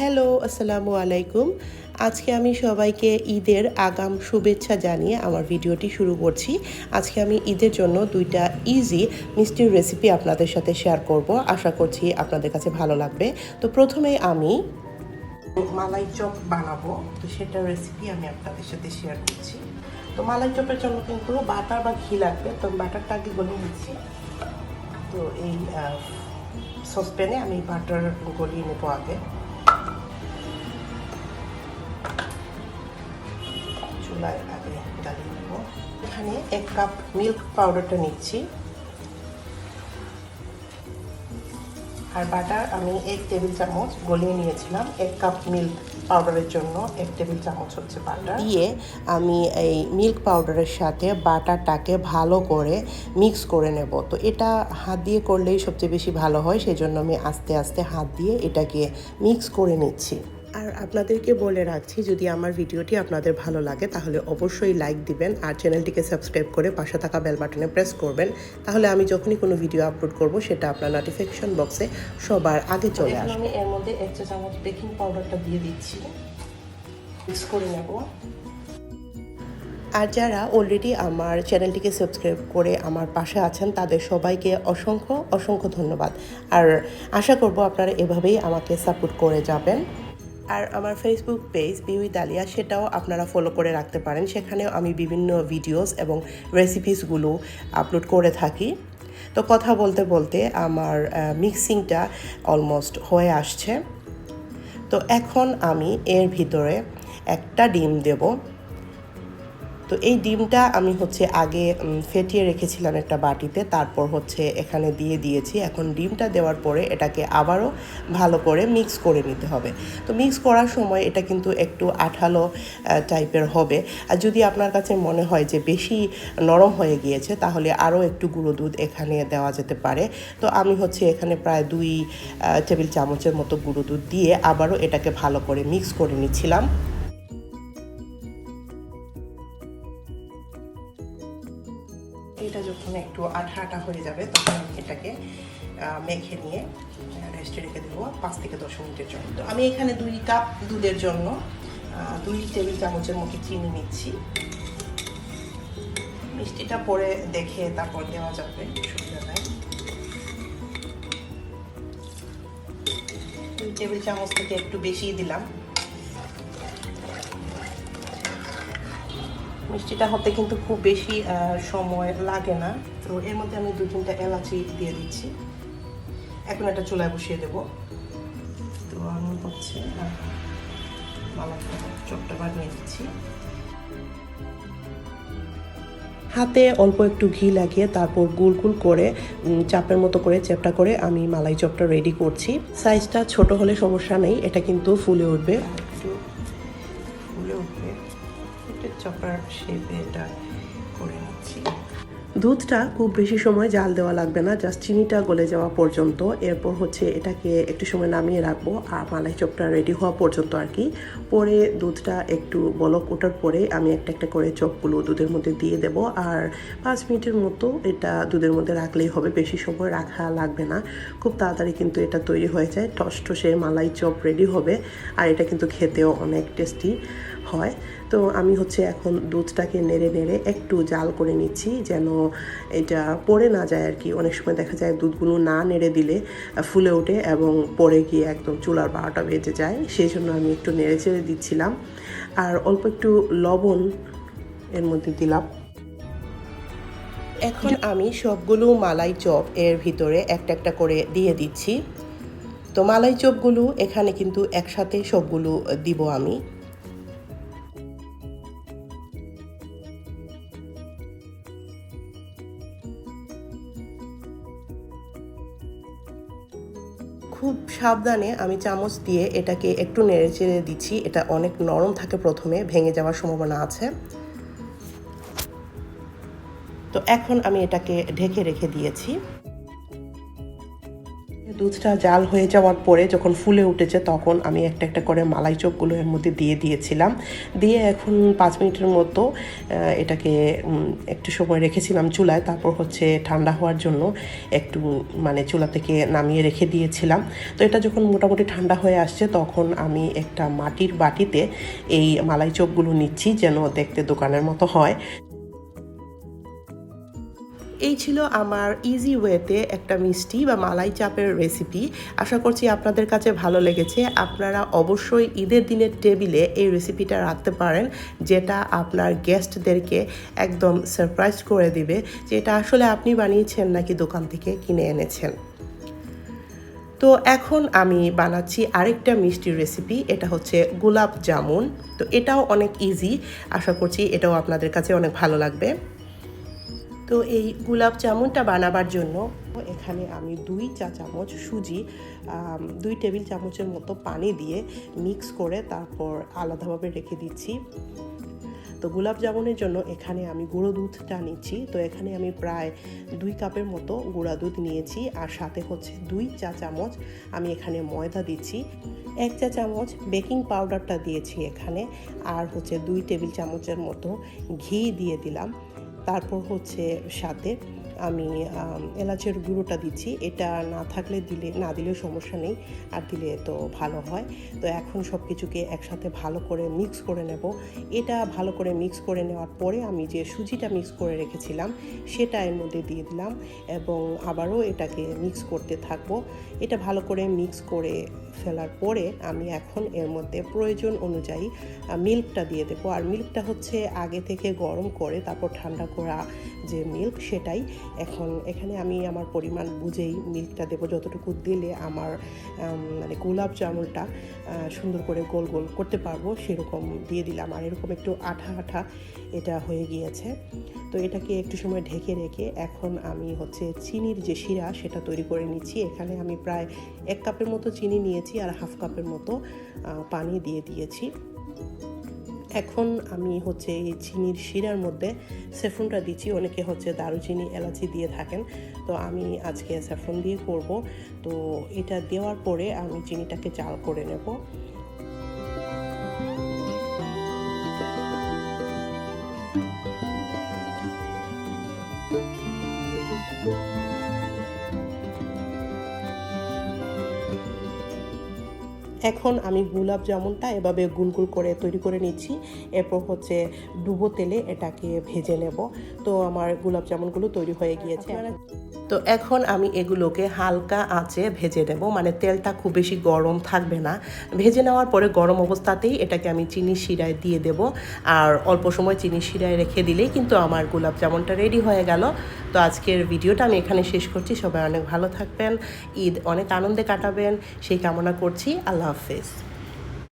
Hello, আসসালামু আলাইকুম। আজকে আমি সবাইকে ঈদের আগাম শুভেচ্ছা জানিয়ে আমার ভিডিওটি শুরু করছি। আজকে আমি ঈদের জন্য দুইটা ইজি মিষ্টির রেসিপি আপনাদের সাথে শেয়ার করব। আশা করছি আপনাদের কাছে ভালো লাগবে। তো প্রথমে আমি মালাই চপ বানাবো। তো সেটার রেসিপি আমি আপনাদের সাথে শেয়ার করছি। তো মালাই চপের জন্য কিন্তু বাটার বা ঘি লাগবে। তো বাটারটা আগে গলে নিচ্ছি। তো এই সসপ্যানে আমি বাটার গলিয়ে নেব আগে। আগে জ্বালিয়ে নেব এখানে এক কাপ মিল্ক পাউডারটা নিচ্ছি। আর বাটার আমি এক টেবিল চামচ গলিয়ে নিয়েছিলাম। এক কাপ মিল্ক পাউডারের জন্য এক টেবিল চামচ হচ্ছে বাটার। দিয়ে আমি এই মিল্ক পাউডারের সাথে বাটারটাকে ভালো করে মিক্স করে নেব। তো এটা হাত দিয়ে করলেই সবচেয়ে বেশি ভালো হয় সেই জন্য আমি আস্তে আস্তে হাত দিয়ে এটাকে মিক্স করে নিচ্ছি। আর আপনাদেরকে বলে রাখছি যদি আমার ভিডিওটি আপনাদের ভালো লাগে তাহলে অবশ্যই লাইক দিবেন আর চ্যানেলটিকে সাবস্ক্রাইব করে পাশে থাকা বেল বাটনে প্রেস করবেন। তাহলে আমি যখনই কোনো ভিডিও আপলোড করব সেটা আপনার নোটিফিকেশন বক্সে সবার আগে চলে আসবে। আমি এর মধ্যে এক চা চামচ বেকিং পাউডারটা দিয়ে দিচ্ছি। মিক্স করে নেব। আর যারা অলরেডি আমার চ্যানেলটিকে সাবস্ক্রাইব করে আমার পাশে আছেন তাদের সবাইকে অসংখ্য অসংখ্য ধন্যবাদ। আর আশা করব আপনারা এভাবেই আমাকে সাপোর্ট করে যাবেন। আর আমার ফেসবুক পেজ বিউই দালিয়া সেটাও আপনারা ফলো করে রাখতে পারেন। সেখানেও আমি বিভিন্ন ভিডিওস এবং রেসিপিসগুলো আপলোড করে থাকি। তো কথা বলতে বলতে আমার মিক্সিংটা অলমোস্ট হয়ে আসছে। তো এখন আমি এর ভিতরে একটা ডিম দেবো। তো এই ডিমটা আমি হচ্ছে আগে ফেটিয়ে রেখেছিলাম একটা বাটিতে, তারপর হচ্ছে এখানে দিয়ে দিয়েছি। এখন ডিমটা দেওয়ার পরে এটাকে আবারও ভালো করে মিক্স করে নিতে হবে। তো মিক্স করার সময় এটা কিন্তু একটু আঠালো টাইপের হবে। আর যদি আপনার কাছে মনে হয় যে বেশি নরম হয়ে গিয়েছে, তাহলে আরও একটু গুঁড়ো দুধ এখানে দেওয়া যেতে পারে। তো আমি হচ্ছে এখানে প্রায় দুই টেবিল চামচের মতো গুঁড়ো দুধ দিয়ে আবারও এটাকে ভালো করে মিক্স করে নিচ্ছিলাম। এটা যখন একটু আঠা আঠা হয়ে যাবে, তখন আমি এটাকে মেখে নিয়ে রেস্টে রেখে দেবো পাঁচ থেকে দশ মিনিটের জন্য। তো আমি এখানে দুই কাপ দুধের জন্য দুই টেবিল চামচের মতো চিনি নিচ্ছি। মিষ্টিটা পরে দেখে তারপর দেওয়া যাবে, সুবিধা নেই। দুই টেবিল চামচ থেকে একটু বেশি দিলাম। মিষ্টিটা হতে কিন্তু খুব বেশি সময় লাগে না। তো এর মধ্যে আমি দু তিনটা এলাচি দিয়ে দিচ্ছি। এখন এটা চুলায় বসিয়ে দেব। তো আমি হচ্ছে চপটা বানিয়ে দিচ্ছি। হাতে অল্প একটু ঘি লাগিয়ে তারপর গুল গুল করে চাপের মতো করে, চেপটা করে আমি মালাই চপটা রেডি করছি। সাইজটা ছোট হলে সমস্যা নেই, এটা কিন্তু ফুলে উঠবে। চপার শেপে এটা করে নিচ্ছি। দুধটা খুব বেশি সময় জাল দেওয়া লাগবে না, জাস্ট চিনিটা গলে যাওয়া পর্যন্ত। এরপর হচ্ছে এটাকে একটু সময় নামিয়ে রাখব আর মালাই চপটা রেডি হওয়া পর্যন্ত আর কি। পরে দুধটা একটু বলক ওঠার পরে আমি একটা একটা করে চপগুলো দুধের মধ্যে দিয়ে দেব আর পাঁচ মিনিটের মতো এটা দুধের মধ্যে রাখলেই হবে, বেশি সময় রাখা লাগবে না। খুব তাড়াতাড়ি কিন্তু এটা তৈরি হয়ে যায় টস টসে মালাই চপ রেডি হবে আর এটা কিন্তু খেতেও অনেক টেস্টি হয়। তো আমি হচ্ছে এখন দুধটাকে নেড়ে নেড়ে একটু জাল করে নিচ্ছি যেন এটা পড়ে না যায় আর কি। অনেক সময় দেখা যায় দুধগুলো না নেড়ে দিলে ফুলে ওঠে এবং পরে গিয়ে একদম চুলার বারোটা বেজে যায়। সেই জন্য আমি একটু নেড়ে চেড়ে দিচ্ছিলাম। আর অল্প একটু লবণ এর মধ্যে দিলাম। এখন আমি সবগুলো মালাই চপ এর ভিতরে একটা একটা করে দিয়ে দিচ্ছি। তো মালাই চপগুলো এখানে কিন্তু একসাথে সবগুলো দিব আমি। খুব সাবধানে আমি চামচ দিয়ে এটাকে একটু নেড়ে চেড়ে দিচ্ছি। এটা অনেক নরম থাকে প্রথমে, ভেঙে যাওয়ার সম্ভাবনা আছে। তো এখন আমি এটাকে ঢেকে রেখে দিয়েছি। দুধটা জাল হয়ে যাওয়ার পরে যখন ফুলে উঠেছে তখন আমি একটা একটা করে মালাই চপগুলো এর মধ্যে দিয়ে দিয়েছিলাম। দিয়ে এখন পাঁচ মিনিটের মতো এটাকে একটু সময় রেখেছিলাম চুলায়। তারপর হচ্ছে ঠান্ডা হওয়ার জন্য একটু মানে চুলা থেকে নামিয়ে রেখে দিয়েছিলাম। তো এটা যখন মোটামুটি ঠান্ডা হয়ে আসছে তখন আমি একটা মাটির বাটিতে এই মালাই চপগুলো নিচ্ছি যেন দেখতে দোকানের মতো হয়। এই ছিল আমার ইজি ওয়েতে একটা মিষ্টি বা মালাই চাপের রেসিপি আশা করছি আপনাদের কাছে ভালো লেগেছে। আপনারা অবশ্যই ঈদের দিনের টেবিলে এই রেসিপিটা রাখতে পারেন, যেটা আপনার গেস্টদেরকে একদম সারপ্রাইজ করে দিবে যে এটা আসলে আপনি বানিয়েছেন নাকি দোকান থেকে কিনে এনেছেন। তো এখন আমি বানাচ্ছি আরেকটা মিষ্টির রেসিপি এটা হচ্ছে গোলাপ জামুন। তো এটাও অনেক ইজি আশা করছি এটাও আপনাদের কাছে অনেক ভালো লাগবে। তো এই গোলাপ জামুনটা বানাবার জন্য এখানে আমি দুই চা চামচ সুজি দুই টেবিল চামচের মতো পানি দিয়ে মিক্স করে তারপর আলাদাভাবে রেখে দিচ্ছি। তো গোলাপ জামুনের জন্য এখানে আমি গুঁড়ো দুধটা নিচ্ছি। তো এখানে আমি প্রায় দুই কাপের মতো গুঁড়া দুধ নিয়েছি আর সাথে হচ্ছে দুই চা চামচ আমি এখানে ময়দা দিচ্ছি। এক চা চামচ বেকিং পাউডারটা দিয়েছি এখানে আর হচ্ছে দুই টেবিল চামচের মতো ঘি দিয়ে দিলাম। তারপর হচ্ছে সাথে আমি এলাচের গুঁড়োটা দিচ্ছি। এটা না থাকলে দিলে, না দিলেও সমস্যা নেই, আর দিলে তো ভালো হয়। তো এখন সব কিছুকে একসাথে ভালো করে মিক্স করে নেব। এটা ভালো করে মিক্স করে নেওয়ার পরে আমি যে সুজিটা মিক্স করে রেখেছিলাম, সেটা এর মধ্যে দিয়ে দিলাম এবং আবারও এটাকে মিক্স করতে থাকব। এটা ভালো করে মিক্স করে ফেলার পরে আমি এখন এর মধ্যে প্রয়োজন অনুযায়ী মিল্কটা দিয়ে দেবো। আর মিল্কটা হচ্ছে আগে থেকে গরম করে, তারপর ঠান্ডা করা যে মিল্ক সেটাই এখন এখানে আমি আমার পরিমাণ বুঝেই মিল্কটা দেবো। যতটুকু দিলে আমার মানে গোলাপ জামুনটা সুন্দর করে গোল গোল করতে পারব, সেরকম দিয়ে দিলাম। আর এরকম একটু আঠা আঠা এটা হয়ে গিয়েছে। তো এটাকে একটু সময় ঢেকে রেখে এখন আমি হচ্ছে চিনির যে শিরা, সেটা তৈরি করে নিচ্ছি। এখানে আমি প্রায় এক কাপের মতো চিনি নিয়েছি আর হাফ কাপের মতো পানি দিয়ে দিয়েছি। এখন আমি হচ্ছে এই চিনির শিরার মধ্যে সেফরনটা দিচ্ছি। অনেকে হচ্ছে দারুচিনি, এলাচি দিয়ে থাকেন। তো আমি আজকে স্যাফরন দিয়ে করব। তো এটা দেওয়ার পরে আমি চিনিটাকে জাল করে নেব। এখন আমি গোলাপ জামুনটা এভাবে গুলগুল করে তৈরি করে নিচ্ছি। এরপর হচ্ছে ডুবো তেলে এটাকে ভেজে নেব। তো আমার গোলাপ জামুনগুলো তৈরি হয়ে গিয়েছে। তো এখন আমি এগুলোকে হালকা আঁচে ভেজে নেব। মানে তেলটা খুব বেশি গরম থাকবে না। ভেজে নেওয়ার পরে গরম অবস্থাতেই এটাকে আমি চিনি শিরায় দিয়ে দেব। আর অল্প সময় চিনি শিরায় রেখে দিলেই কিন্তু আমার গোলাপ জামুনটা রেডি হয়ে গেল। তো আজকের ভিডিওটা আমি এখানে শেষ করছি। সবাই অনেক ভালো থাকবেন। ঈদ অনেক আনন্দে কাটাবেন। সেই কামনা করছি। আল্লাহ হাফেজ